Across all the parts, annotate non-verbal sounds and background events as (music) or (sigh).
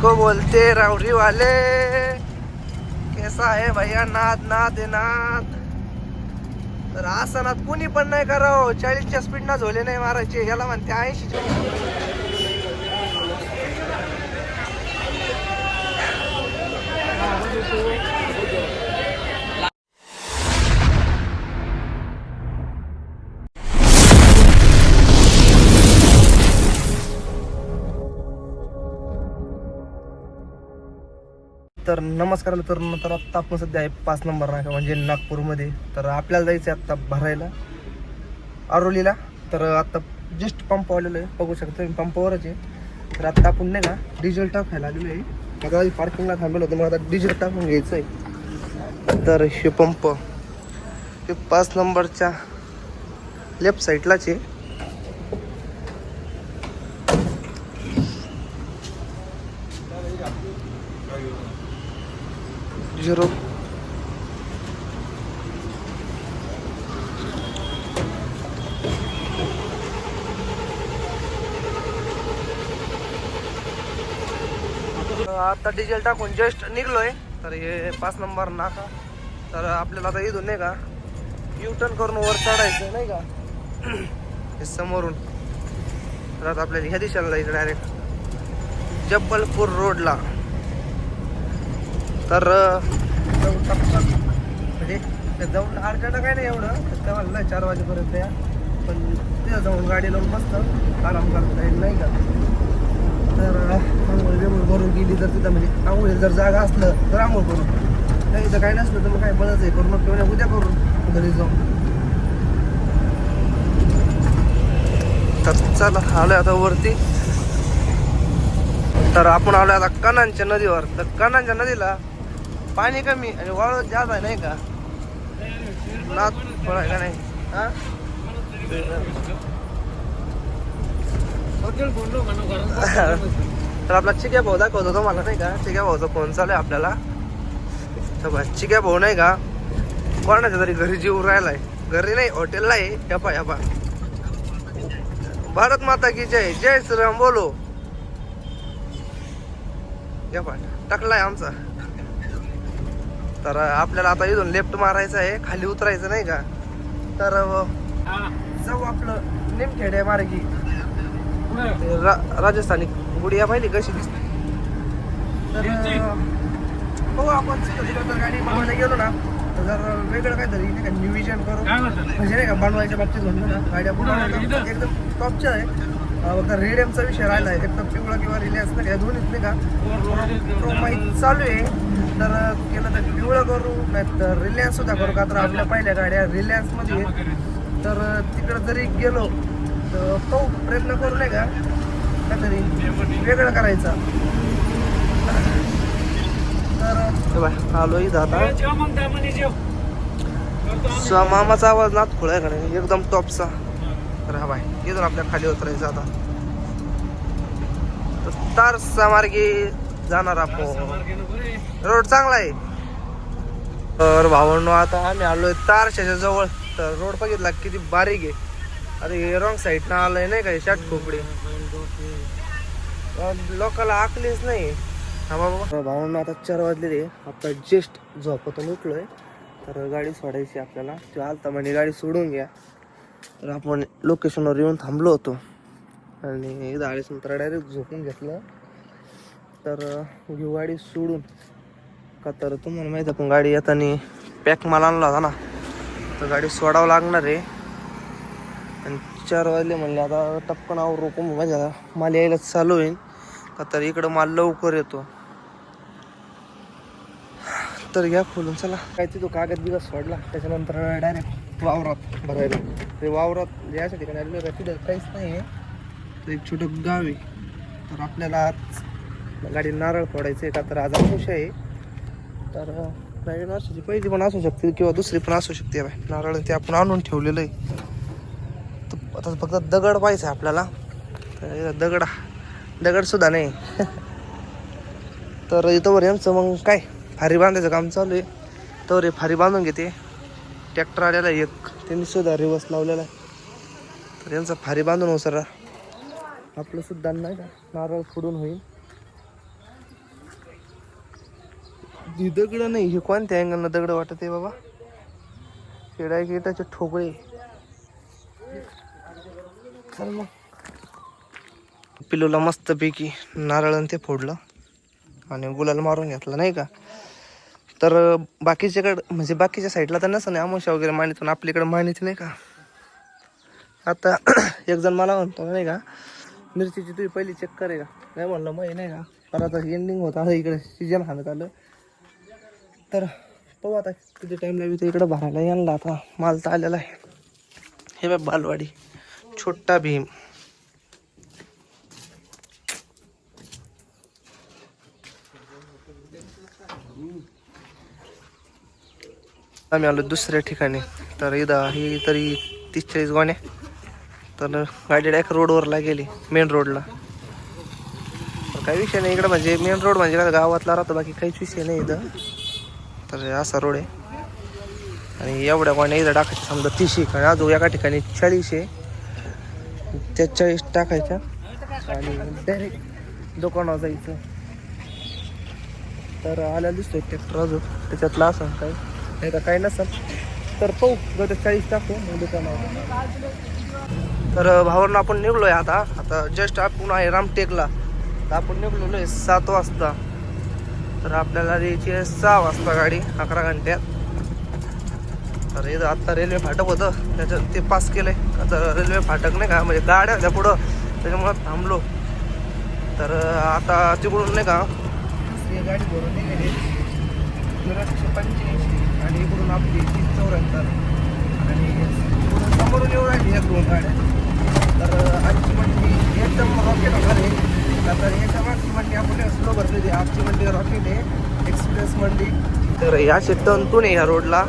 इसको बोलते रावरी वाले कैसा है भैया नाद नाद नाद? तर आसनात नाद कुणी पण नाही करावं. चाळीसच्या स्पीड ना झोले नाही मारायचे. याला म्हणते ऐंशी तर नमस्कार तर तर आत्ता आपण सध्या आहे पाच नंबर नाका म्हणजे नागपूरमध्ये. तर आपल्याला जायचं आहे आत्ता भरायला आरोलीला. तर आत्ता जस्ट पंप आलेलो आहे बघू शकतो मी पंपावरच आहे. तर आत्ता आपण नाही का डिझेल टाकायला आलेलो आहे. आता पार्किंगला थांबलो होतो मग आता डिझेल टाकून घ्यायचं आहे तर हे पंप हे पाच नंबरच्या लेफ्ट साईडलाच आहे. झिरो आता डिझेल टाकून जस्ट निघलोय. तर हे पाच नंबर नाका. तर आपल्याला आता इथून नाही का यू टर्न करून वर चढायचं नाही का? हे समोरून. तर आता आपल्याला ह्या दिशेला जायचं डायरेक्ट जब्बलपूर रोडला तर म्हणजे ते जाऊन अर्जंट काय नाही एवढं. त्या वाजला चार वाजेपर्यंत या. पण तिथं जाऊन गाडी लावून मस्त आराम करता येईल नाही का? तर आंघोळ बिंघोळ करून गेली तर तिथं म्हणजे आंघोळीला जर जागा असलं तर आंघोळ करून. नाही इथं काय नसलं तर मग काय बळच आहे. करून किंवा उद्या करून. घरी जाऊन. तर चला आलोय आता वरती. तर आपण आलोय आता कणांच्या नदीवर. तर कणांच्या नदीला पाणी कमी आणि वाळू जास्त आहे नाही का? नात फळ का नाही? हा? तर आपला चिक्या भाऊ दाखवतो तुम्हाला नाही का? चिक्या भाऊचा फोन चालू आहे आपल्याला. तर चिक्या भाऊ नाही का कोणाच्या तरी घरी जीव राहिलाय. घरी नाही हॉटेलला आहे. यपा यपा भारत माता की जय. जय श्रीराम बोलो. यपा टाकलाय आमचा. तर आपल्याला आता इथून लेफ्ट मारायचं आहे खाली उतरायचं नाही का? तर जाऊ आपलं निमखेडे मार्गी. रा- राजस्थानी. गुडिया पाहिली कशी दिसते? तर बघू आपण गाडी बनवायला गेलो ना तर जर वेगळं काहीतरी नाही का निविजन करू. म्हणजे नाही का बनवायच्या बाबतीत म्हणतो ना गाड्या बनवायला एकदम टॉपच्या आहे. फक्त रेडियमचा विषय राहिला आहे. एकदम पिवळा किंवा रिलायन्स नाही या दोन्हीत नाही का. चालू आहे. तर केलं तर पिवळं करू नाही तर रिलायन्स सुद्धा करू. का तर आपल्या पहिल्या गाड्या रिलायन्समध्ये. तर तिकडं जरी गेलो तर पाहू प्रयत्न करू नाही का? काहीतरी वेगळं करायचं. तर आलो इथं आता. स- मामाचा आवाज नात खुळा आहे का एकदम टॉपचा. तर हा बाय इथून आपल्या खाली उतरायचं आता. तर तारसा मार्गे जाणार आपण रोड चांगला आहे तर भावांनो आता आम्ही आलोय तारशाच्या जवळ तर रोड बघितला किती बारीक आहे अरे हे रॉंग साईडनं आलंय नाही का शाट खोपडी लोकाला आकलीच नाही हा बाबा भावांनो आता चार वाजलेले आता जस्ट झोपतून उठलोय तर गाडी सोडायची आपल्याला तो आलता म्हणजे गाडी सोडून घ्या तर आपण लोकेशनवर येऊन थांबलो होतो आणि गाडी नंतर डायरेक्ट झोपून घेतलं तर घेऊ गाडी सोडून. का तर तुम्हाला माहीत आहे पण गाडी येताना पॅक माल आणला होता ना तर गाडी सोडावं लागणार आहे. आणि चार वाजले म्हणले आता टपकन आवर रोको माझ्या माल यायला चालू होईल का तर इकडं माल लवकर येतो. तर घ्या खोलून चला. काय तिथं कागद बिगद सोडला त्याच्यानंतर डायरेक्ट वावरात भरायला. ते वावरात याच्या ठिकाणी तिथं काहीच नाही आहे. तर एक छोटं गाव आहे. तर आपल्याला गाडी नारळ फोडायचं आहे का तर आज आमुष आहे. तर नवीन वर्षाची पहिली पण असू शकते किंवा दुसरी पण असू शकते बाय नारळ ते आपण आणून ठेवलेलं आहे. तर आता फक्त दगड पाहिजे आपल्याला. तर दगड. दगड सुद्धा नाही. (laughs) तर इथंवर यांचं मग काय? फारी बांधायचं काम चालू आहे. तर हे फारी बांधून घेते. ट्रॅक्टर आलेला आहे एक. त्यांनी सुद्धा रिवर्स लावलेला आहे. तर यांचं फारी बांधून हो सर. आपलं सुद्धा नाही का? नारळ फोडून होईल ही दगड नाही हे कोणत्या अँगलनं दगड वाटत आहे बाबा शेडा त्याचे ठोकळे चल मग. पिलूला मस्त पैकी नारळ ते फोडलं आणि गुलाल मारून घेतला नाही का? तर बाकीच्याकडं म्हणजे बाकीच्या साईडला तर नसं नाही आमोशा वगैरे मानित आपल्याकडे मानित नाही का? आता (clears throat) एक जण मला म्हणतो नाही का मिरचीची तुम्ही पहिली चेक करे का नाही म्हणलं मग नाही का तर आता एंडिंग होता इकडे सीजन हाणत आलं. तर पाहू आता किती टाईम लागेल इकडं भरायला. यांना आता माल तर आलेला आहे. हे बघ बालवाडी. छोटा भीम. आम्ही आलो दुसऱ्या ठिकाणी. तर इथं ही तरी तीस चाळीस गोण्या. तर गाडी डायरेक्ट रोडवरला गेली मेन रोडला काही विषय नाही. इकडं म्हणजे मेन रोड म्हणजे गावातला राहतो. बाकी काहीच विषय नाही इथं. तर हे असा रोड आहे. आणि एवढ्या गोण्या इथं टाकायचं समजा तीसशे आणि अजून एका ठिकाणी चाळीस आहे. त्या चाळीस टाकायच्या. आणि डायरेक्ट दुकानावर जायचं. तर आल्याला दिसतोय ट्रॅक्टर अजून. त्याच्यातला असं काय. नाही तर काही नसेल. तर पाहू. गत चाळीस टाकू. मग दुकानावर. तर भावांना आपण निघलोय आता. आता जस्ट आपण आहे रामटेकला. तर आपण निघलेलो आहे सात वाजता. तर आपल्याला द्यायची आहे सहा वाजता गाडी अकरा घंट्यात तर इथं आत्ता रेल्वे फाटक होतं त्याच्यात ते पास केलंय. आता रेल्वे फाटक नाही का म्हणजे गाड्या होत्या पुढं त्याच्यामुळं थांबलो. तर आता तिकडून नाही का गाडी भरून निघाली. पंच्याऐंशी आणि इकडून आपली चौऱ्याहत्तर. आणि समोरून येऊन राहिली एक दोन गाड्या. तर आजची म्हणजे एकदम रॉकेट होणार आहे. तर याच्या मागची मंडी आपण स्लो भरलेली आहे आजची मंडी रॉकेट आहे एक्सप्रेस मंडी. तर या टर्नतून आहे ह्या रोडला.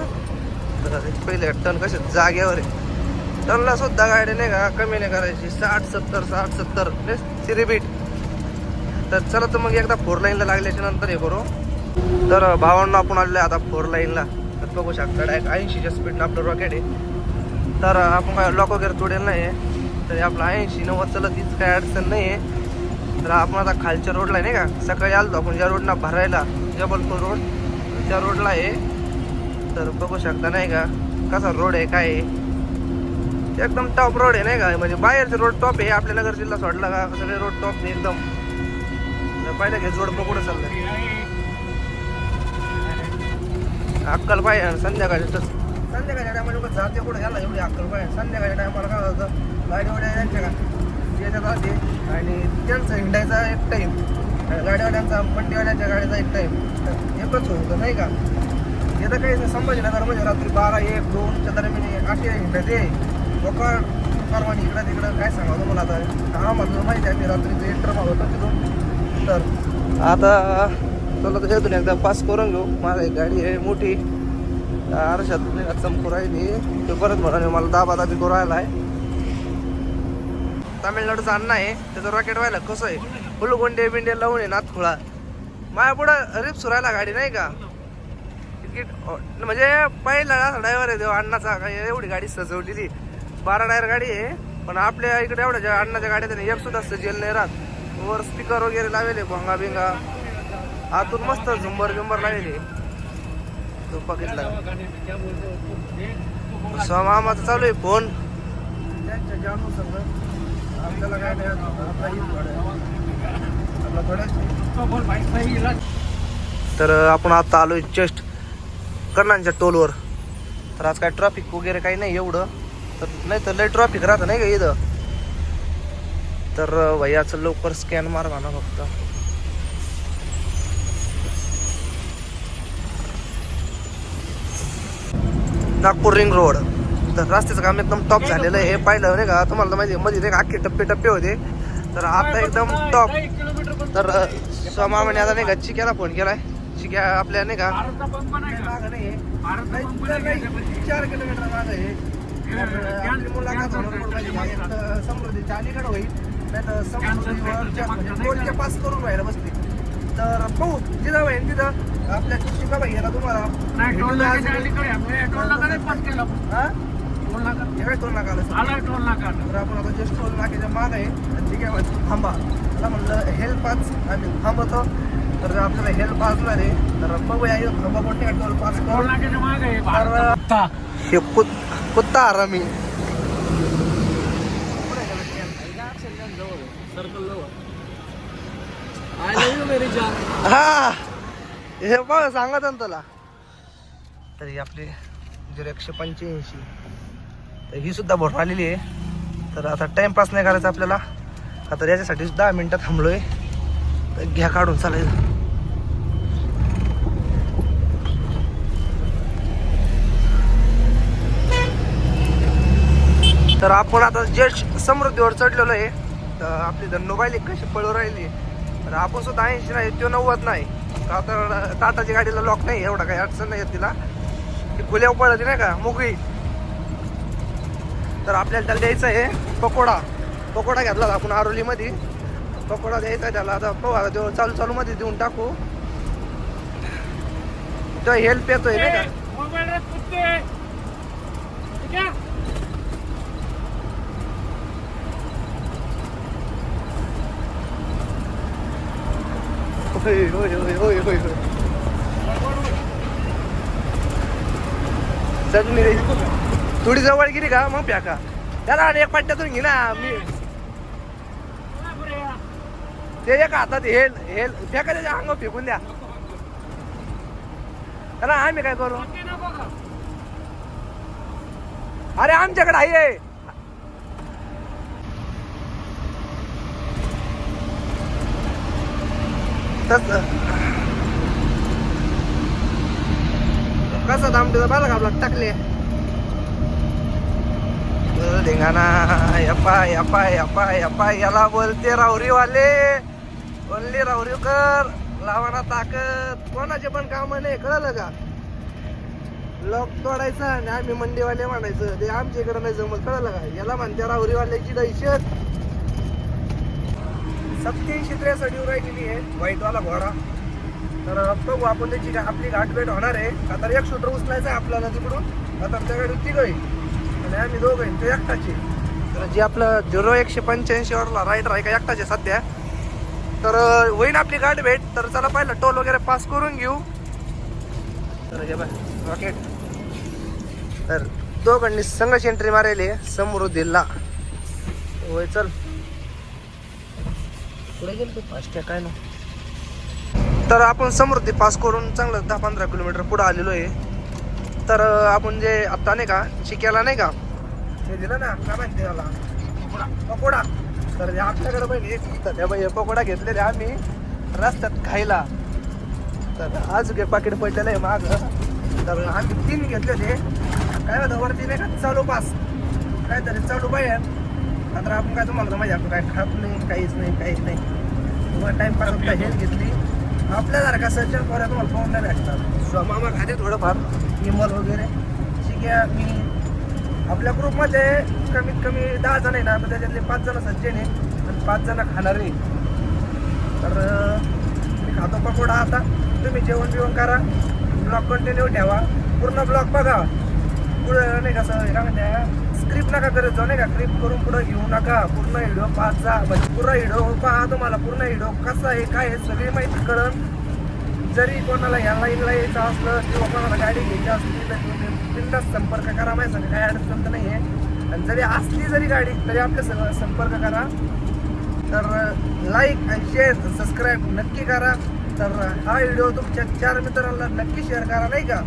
तर पहिले टन कसे जागेवर आहे. टनला सुद्धा गाडी नाही का कमी नाही करायची. साठ सत्तर साठ सत्तर. रिपीट तर चला तर मग एकदा फोर लाईनला लागल्याच्या नंतर हे करू. तर भावांना आपण आलेलो आहे आता फोर लाईनला तर बघू शकता डायरेक्ट ऐंशीच्या स्पीडनं आपलं रॉकेट आहे. तर आपण काय लॉक वगैरे तोडेल नाही आहे तर आपलं ऐंशी नव्वद चलत तीच काय अडचण नाही आहे तर आपण आता खालच्या रोडला आहे नाही का? सकाळी आलो आपण ज्या रोडला भरायला जबलपूर रोड त्या रोडला आहे. तर बघू शकता नाही का? कसा रोड आहे काय आहे? एकदम टॉप रोड आहे नाही का? म्हणजे बाहेरचे रोड टॉप आहे आपल्या नगर जिल्हा सोडला का? सगळे रोड टॉप नाही एकदम. पाहिलं पहिलं घे जोड कुठं चाललं अक्कल पाहिजे संध्याकाळी तसं संध्याकाळच्या टायमाला जाते कुठं? याला एवढी अक्कल पाहिजे संध्याकाळच्या टायमाला काय होतं? गाडी वगैरे यांच्या का? याच्यात आधी आणि त्यांचं हिंडायचा एक टाईम गाडीवाल्यांचा मंडीवाल्यांच्या गाडीचा एक टाईम एकच होतं नाही का? येतं काही नाही संभाजीनगर म्हणजे रात्री बारा एक दोनच्या दरम्यान असे हिंडायचे. लोक परवानी इकडं तिकडं काय सांगा तुम्हाला आता? आम्हाला माहिती आहे मी रात्रीचं एंटर होतं तिथून. तर आता चला तर येतो एकदा पास करून घेऊ. माझा एक गाडी आहे मोठी. आरशात चमकू राहिली. ते परत म्हणाले मला दाबा दाबी करू राहिला आहे तामिळनाडूचा अण्णा आहे त्याचं रॉकेट व्हायला कसं आहे? फुलगोंडे बिंडे लावून आहे नाथखोळा माझ्या पुढं रिप सुरायला गाडी नाही का? तिकीट म्हणजे पहिला ड्रायव्हर आहे देव अण्णाचा काय एवढी गाडी सजवलेली. बारा टायर गाडी आहे पण आपल्या इकडे एवढ्या ज्या अण्णाच्या गाड्या त्याने एक सुद्धा सजेल नाही राहत. वर स्पीकर वगैरे लावले भोंगा बिंगा. आतून मस्त झुंबर झुंबर लावले. तो बघितला मामाचा चालू आहे फोन. त्यांच्या सगळं आपल्याला काय नाही आपला तर आपण आता आलोय जस्ट कर्णांच्या टोलवर. तर आज काय ट्रॅफिक वगैरे काही नाही एवढं. तर नाही तर लय ट्रॅफिक राहतं नाही का इथं? तर भैयाचं लवकर स्कॅन मार म्हणा फक्त. नागपूर रिंग रोड तर रस्त्याचं काम एकदम टॉप झालेलं आहे. हे पाहिलं नाही का? तुम्हाला तर माहिती आहे, मध्ये नाही का अख्खे टप्पे टप्पे होते. तर आता एकदम टॉप तर स्वामाने आता नाही का? चिक्याला फोन केलाय. चिक्या आपल्या नाही का? चार किलोमीटर. एक समृद्धीच्या अलीकडे होईल. नाही पास करून बसते तर पाहू जिथं होईल तिथं आपल्या शिका पाहिजे तुम्हाला हा? हे काय टोल नाका आलं सर? तर आपण आता जस्ट टोल नाक्याच्या माग आहे. ठीक आहे थांबा. मला म्हणलं हेल्प पाच आम्ही तर आपल्याला हेल्प असणार आहे तर बघूया कोणत्या टोल पास करून तर हे कुत कुत्ता आरामी. हा हे बघ सांगत ना तुला. तरी आपली झिरो एकशे पंच्याऐंशी. तर ही सुद्धा भरून आलेली आहे. तर आता टाइमपास नाही करायचा आपल्याला. आता याच्यासाठी दहा मिनटं थांबलोय. तर घ्या काढून चालेल. तर आपण आता जस्ट समृद्धीवर चढलेलो आहे. तर आपली धन्नोबाईली कशी पळू राहिली. तर आपण सुद्धा ऐंशी नाही तो नव्वद नाही. आता तर टाटाची गाडीला लॉक नाही एवढा काही अडचण नाही येत तिला. ती खुल्या पळली नाही का मोकळी. तर आपल्याला त्याला द्यायचं आहे पकोडा. पकोडा घेतला होता आपण आरोलीमध्ये. पकोडा द्यायचा आहे त्याला. आता पाहू आता चालू चालू मध्ये देऊन टाकू. तो हेल्प येतोय नाही का? होय होय होय होय होय होय. चटणी रे थोडी जवळ गेली का? मग प्याका त्याला आणि एक पाट्यातून घे ना. मी ते एका हातात हेल हेल फेका त्याच्या अंग फेकून द्या. त्याला आम्ही काय करू? अरे आमच्याकडे आहे. तस कसा दाम तुझा बघा टाकले. आपला या धिंगाणा यप्पा यप्पा यप्पा यप्पा याला बोलते रावरीवाले. बोलले रावरीकर लावाना ताकद. कोणाचे पण काम नाही कळलं का? लोक तोडायचा आणि आम्ही मंडीवाले म्हणायचं. ते आमच्या इकडे नाही जमत कळलं का? याला म्हणते रावरीवाल्याची दहशत. सत्याऐंशी त्रेसष्ट उराय केली आहे? व्हाईटवाला घोडा. तर बघू आपण त्याची आपली गाठ भेट होणार आहे. आता एक शूटर उचलायचं आहे आपल्याला तिकडून? आता त्याकडे गाडी तिघ नाही आम्ही दोघं आहे, ते एकटाचे तर जे आपलं झिरो एकशे पंच्याऐंशी वरला रायडर आहे का एकटाचे सध्या. तर होईन आपली गाडी भेट तर चला पाहिलं टोल वगैरे पास करून घेऊ. तर हे रॉकेट तर दोघांनी संघाची एंट्री मारेली आहे समृद्धीला. होय चल. पुढे गेलो तू फास्ट काय ना तर आपण समृद्धी पास करून चांगलं दहा पंधरा किलोमीटर पुढे आलेलो आहे. तर आपण जे आत्ता नाही का शिकायला नाही का? हे दिलं ना काय माहिती त्याला? पकोडा. तर आपल्याकडे बहिणी एक तर बाई पकोडा घेतलेले आम्ही रस्त्यात खायला. तर आज गे पाकिट पडलेलं आहे माग. तर आम्ही तीन घेतलेले. काय होतं वरती नाही का चालू पास. काहीतरी चालू बाहेर. तर आपण काय तुम्हाला माहिती आपण काय खात नाही काहीच नाही काहीच नाही. तुम्हाला टाइमपास पास हेल्थ घेतली. आपल्या जरा का सज्जन पोऱ्या तुम्हाला फोन नाही भेटतात स्व- मामा खाते थोडंफार. विमल वगैरे. ठीक आहे मी आपल्या ग्रुपमध्ये कमीत कमी दहा जण आहे ना मग त्याच्यातले पाच जण सज्जन आहे आणि पाच जण खाणारे तर मी खातो पकोडा आता. तुम्ही जेवण बिवण करा. ब्लॉग कंटिन्यू ठेवा. पूर्ण ब्लॉग बघा. पुढं नाही कसं काय म्हणते स्क्रिप्ट नका करत जाऊ नाही का? स्क्रिप्ट करून पुढं घेऊ नका. पूर्ण हिडो पाच जा. म्हणजे पूर्ण हिडो पहा तुम्हाला. पूर्ण हिडो कसा आहे काय आहे सगळी माहिती कळण जरी कोणाला ह्या लाईनला यायचं असलं किंवा कोणाला गाडी घ्यायची असली तर तुम्ही बिंदास संपर्क करा. माहिती सांगा काय अडचण तर नाही आहे आणि जरी असली जरी गाडी तरी आपल्या सगळं संपर्क करा. तर लाईक आणि शेअर सबस्क्राईब नक्की करा. तर हा व्हिडिओ तुमच्या चार मित्रांना नक्की शेअर करा नाही का?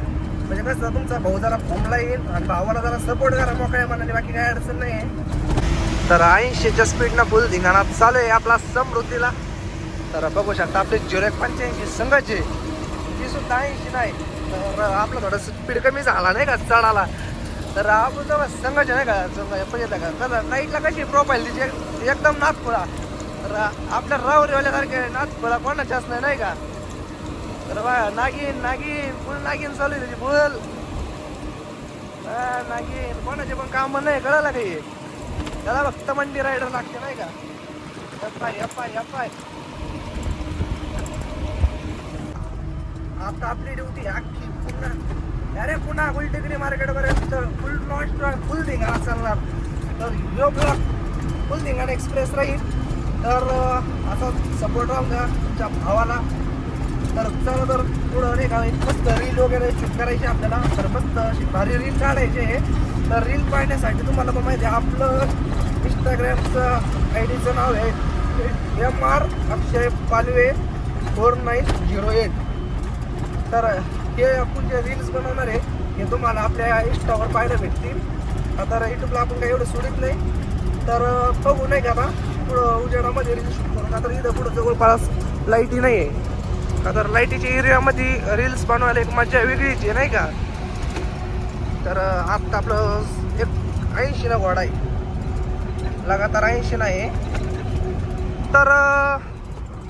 म्हणजे कसं तुमचा भाऊ जरा फॉर्मला येईल आणि भावाला जरा सपोर्ट करा मोकळ्या मनाने बाकी काय अडचण नाही आहे तर ऐंशीच्या स्पीडनं फुल धिंगाणा चालू आहे आपला समृद्धीला. तर बघू शकता आपले झिरो एक पंच्याऐंशी संघाचे. ती सुद्धा ऐंशी नाही. तर आपलं थोडं स्पीड कमी झाला नाही का? चढाला. तर आपण जेव्हा संघाचे नाही का? संघ का? कसं नाईटला कशी प्रोफाईल तिची? एकदम नाथपुळा. तर आपल्या रावरीवाल्यासारखे नाथपुळा कोणाच्याच नाही नाही का? तर बा नागिन नागिन फुल नागिन चालू आहे त्याची फुल. नागिन. कोणाचे पण काम नाही कळायला काही त्याला फक्त मंडी रायडर लागते नाही का? तफाय एफ आय एफ आय आता आपली ड्युटी अख्खी. पुन्हा अरे पुन्हा गुलटेकडी मार्केट पर्यंत फुल नॉन फुल धिंगाणा चालणार. तर यो ब्लॉक फुल धिंगाणा एक्सप्रेस राहील. तर असा सपोर्ट राहून द्या तुमच्या भावाला. तर चला तर पुढं नाही का एक मस्त रील वगैरे शूट करायची आपल्याला. तर मस्त अशी भारी रील काढायचे तर रील पाहण्यासाठी तुम्हाला पण माहिती आहे आपलं इंस्टाग्रामचं आय डीचं नाव आहे M R Akshay Palve four nine zero eight तर हे आपण जे रील्स बनवणार आहे हे तुम्हाला आपल्या इंस्टावर पाहायला भेटतील. आता युट्यूबला आपण काही एवढं सोडित नाही. तर बघू नाही का आता पुढं उजेडामध्ये रील्स शूट करून. आता इथं पुढं जवळपास लाईटी नाही आहे. का तर लाईटीच्या एरियामध्ये रील्स बनवायला एक मजा वेगळीच आहे नाही का? तर आत्ता आपलं एक ऐंशी ना घोडा आहे. लगातार ऐंशी नाही तर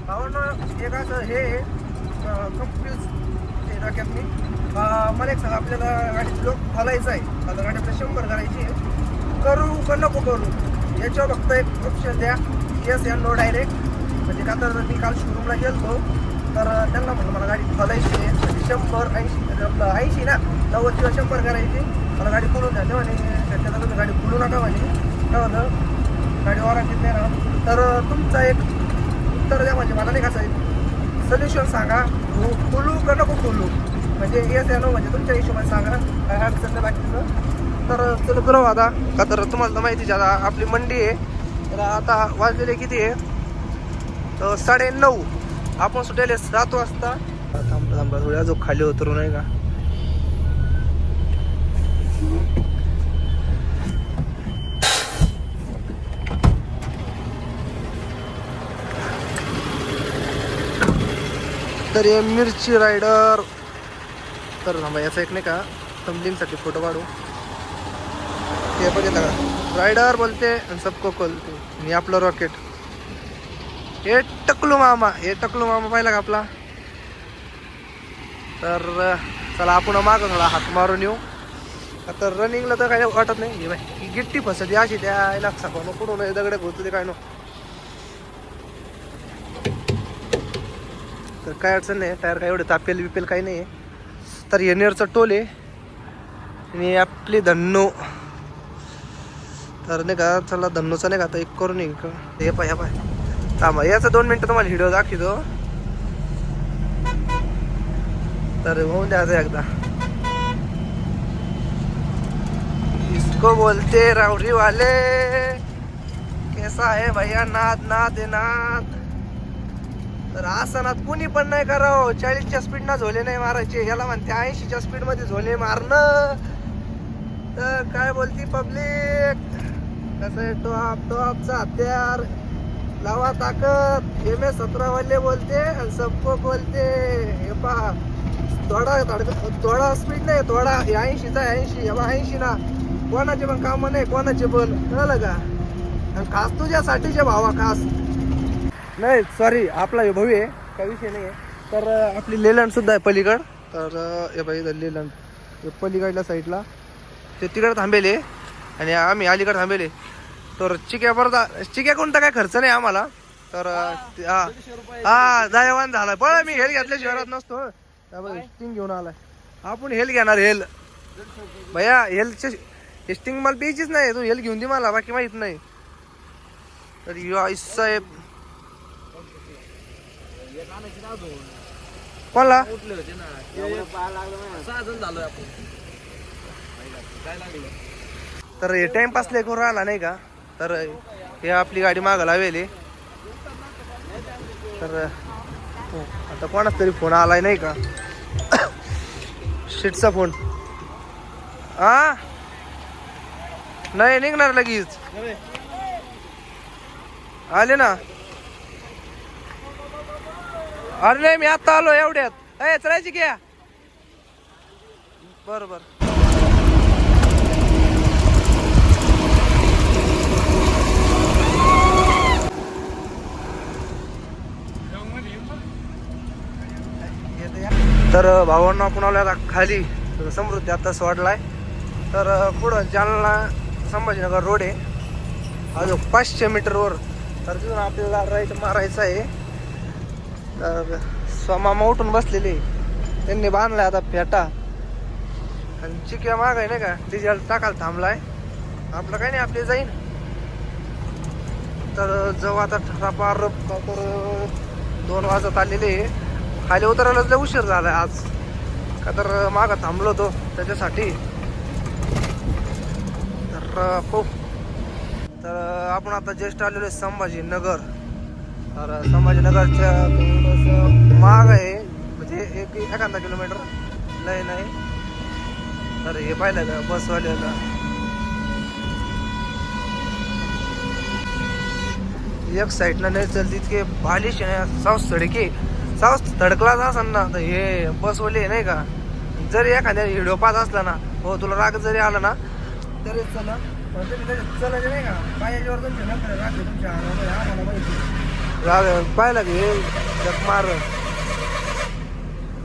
भावना एक असं हे कंप्लीट ते मी मला एक सांगा आपल्याला गाडीचे लोक खोलायचं आहे. आता गाडी आपल्याला शंभर करायची आहे. करू का नको करू? याच्यावर फक्त एक ऑप्शन द्या. येस या नो डायरेक्ट म्हणजे का तर मी काल शोरूमला गेलो तर त्यांना म्हटलं मला गाडी खोलायची आहे. म्हणजे शंभर ऐंशी आपलं ऐंशी ना? नव्वद किंवा शंभर करायची. मला गाडी खुलून द्या म्हणे. त्याच्यात तुम्ही गाडी खुलू नका म्हणे. काय होतं? गाडी वॉरंटीत नाही राहत. तर तुमचा एक उत्तर द्या म्हणजे मला नाही कसं आहे सोल्युशन सांगा. तू खोलू का नको खोलू म्हणजे येस या नो म्हणजे तुमच्या हिशोबाने सांगा काय अडचण नाही बाकीचं? तर चलो करू आता. का तर तुम्हाला तर माहितीच आहे आता आपली मंडी आहे. तर आता वाजलेले किती आहे? तर साडे नऊ आपण सुटेले सात वाजता थांबता थांबता थोड्या जो खाली उतरू नाही का तर हे मिरची रायडर तर थांबा याचा एक नाही का थंबलिंगसाठी फोटो काढू. ते बघितलं का रायडर बोलते आणि सबको खोलते. आणि आपलं रॉकेट हे टकलू मामा हे टकलू मामा पाहिला का आपला? तर चला आपण मागं थोडा हात मारून येऊ. आता रनिंगला तर काही वाटत नाही. हे बाय ही गिट्टी फसते अशी त्या याला सापा कुठून दगडे होतं ते काय नो. काय अडचण नाही टायर काय एवढं तापेल बिपेल काही नाही तर येणेरचं टोल आहे. आणि आपली धन्नो. तर नाही का चला धन्नोचा नाही का आता एक करून हे पाय हे पाय थांबा याचा दोन मिनटं तुम्हाला व्हिडिओ दाखवतो. तर होऊन द्यायचं एकदा. इसको बोलते रावरी वाले कैसा है भैया नाद नाद नाद? तर आसनात कुणी पण नाही करावं. चाळीसच्या स्पीडनं झोले नाही मारायचे. याला म्हणते ऐंशीच्या स्पीडमध्ये झोले मारणं. तर काय बोलती पब्लिक कसं आहे? टॉप टॉपचा हत्यार. लावा ताकद. एम एस सतरा वाले बोलते आणि सबको बोलते. हे पहा. थोडा थोडा स्पीड नाही थोडा. ऐंशीचा ऐंशी. हे ऐंशी ना. कोणाचे पण काम नाही कोणाचे पण. कळलं का? आणि खास तुझ्यासाठीचे भावा खास. नाही सॉरी आपला हे भाऊ आहे काही विषय नाही आहे. तर आपली लेलंड सुद्धा आहे पलीकड. तर हे बाई इथं लेलंड. पलीकडल्या साईडला. ते तिकडे थांबेले आणि आम्ही अलीकडे थांबेले तर चिक्यावर चिक्या कोणता काय खर्च नाही आम्हाला. तर हा. हा दयावान झाला. पण मी हेल घेतल्या शहरात नसतो. स्टिंग घेऊन आलाय. आपण हेल घेणार हेल. भैया हेलचे स्टिंग मला प्यायचीच नाही. तू हेल घेऊन दे मला बाकी माहीत नाही. तर यो साहेब कोणला? तर हे टाइमपास लय करून राहिला नाही का? तर हे आपली गाडी मागं लावेली. तर आता कोणाच तरी फोन आलाय नाही का? शिटचा फोन. हा नाही निघणार लगेच. आले ना? अरे नाही मी आता आलो एवढ्यात. ए चढायची घ्या बरं बरं. तर भावांना कुणाला आता खाली समृद्धी आता सोडलाय. तर पुढं जालना संभाजीनगर रोड आहे. अजून पाचशे मीटरवर. तर तिथून आपल्याला राईट मारायचं आहे. तर स्वमामा उठून बसलेले. त्यांनी बांधलाय आता फेटा. आणि चिक्या माग आहे नाही का डिझेल टाकायला थांबलाय. आपलं काही नाही आपले जाईन. तर जाऊ आता ठरापार तर दोन वाजत आलेले. खाली उतरायलाच लय उशीर झाला आज. का तर मागं थांबलो होतो त्याच्यासाठी. तर खूप तर आपण आता जस्ट आलेलो आहे संभाजीनगर. तर संभाजीनगरच्या थोडंसं माग आहे. म्हणजे एक एखादा किलोमीटर लय नाही तर हे पाहिलं का बसवाल्याला. एक साईडला नाही चलती इतके बालिश आहे साऊस सडके साऊस धडकलाच असेल ना तर हे बसवले नाही का? जरी एखाद्या व्हिडिओ पाहत असला ना हो तुला राग जरी आला ना तरी चला. पण नाही का? पायाच्यावर तुमच्या नंतर राग तुमच्या आम्हाला माहिती राग पाहिलं की हे मार.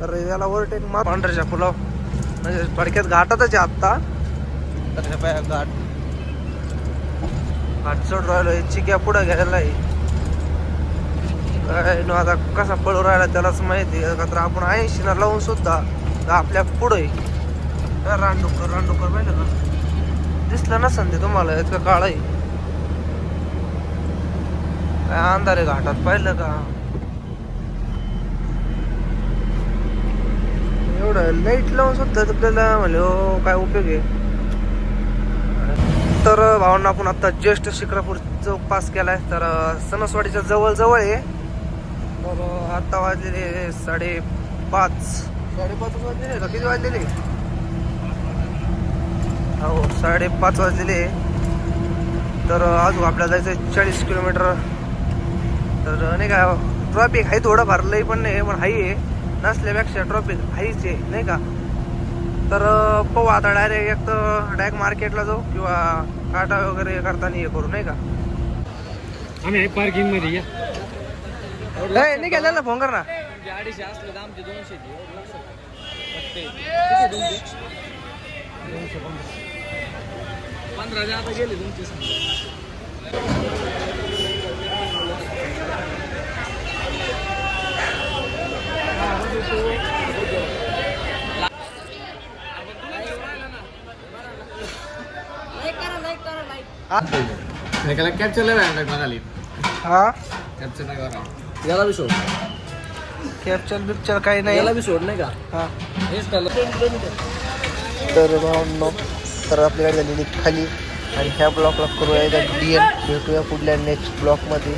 तर याला ओव्हरटेक मार. पांढऱ्याच्या पुलाव. म्हणजे थोडक्यात घाटातच आहे आत्ता. तर हे घाट. घाट चढ राहिलो. चिक्या पुढं घ्यायला आहे. काय नो आता कसा पळू राहिला त्यालाच माहिती आहे. का तर आपण ऐंशी ना लावून सुद्धा आपल्या पुढे रानडुकर रानडुकर पाहिलं का? दिसलं नसन ते तुम्हाला इतकं काळ आहे. काय अंधारे घाटात पाहिलं का? एवढं लाइट लावून सुद्धा आपल्याला म्हणजे काय उपयोग आहे? तर भावांना आपण आता ज्येष्ठ शिक्रापूर चौक पास केलाय. तर सणसवाडीच्या जवळ जवळ आहे. तर आता वाजलेले साडेपाच. साडेपाच वाजलेले का? किती वाजलेले? हो साडेपाच वाजलेले तर अजून आपल्याला जायचं चाळीस किलोमीटर. तर नाही का ट्रॉफिक आहे थोडं भरलंय पण नाही पण हाई आहे. नसल्यापेक्षा ट्रॉफिक हाईच आहे नाही का? तर पाहू आता डायरेक्ट एक तर डायरेक्ट मार्केटला जाऊ किंवा काटा वगैरे करताना हे करू नाही का? आम्ही पार्किंगमध्ये या. नाही नाही गेला ना फोन कर ना. अडीचशे असलं तर आमचे दोनशे पंधरा. आता गेले तुमचे हा? कॅप्चरला बॅन्ड म्हणाली हा कॅप्चर नाही करा याला बी सोड कॅप्चर बिक्चर काही नाही याला बी सोड नाही का हा हेच त्याला तर भावांनो तर आपली गाडी झालेली खाली आणि ह्या ब्लॉकला करूया डी एन भेटूया पुढल्या नेक्स्ट ब्लॉकमध्ये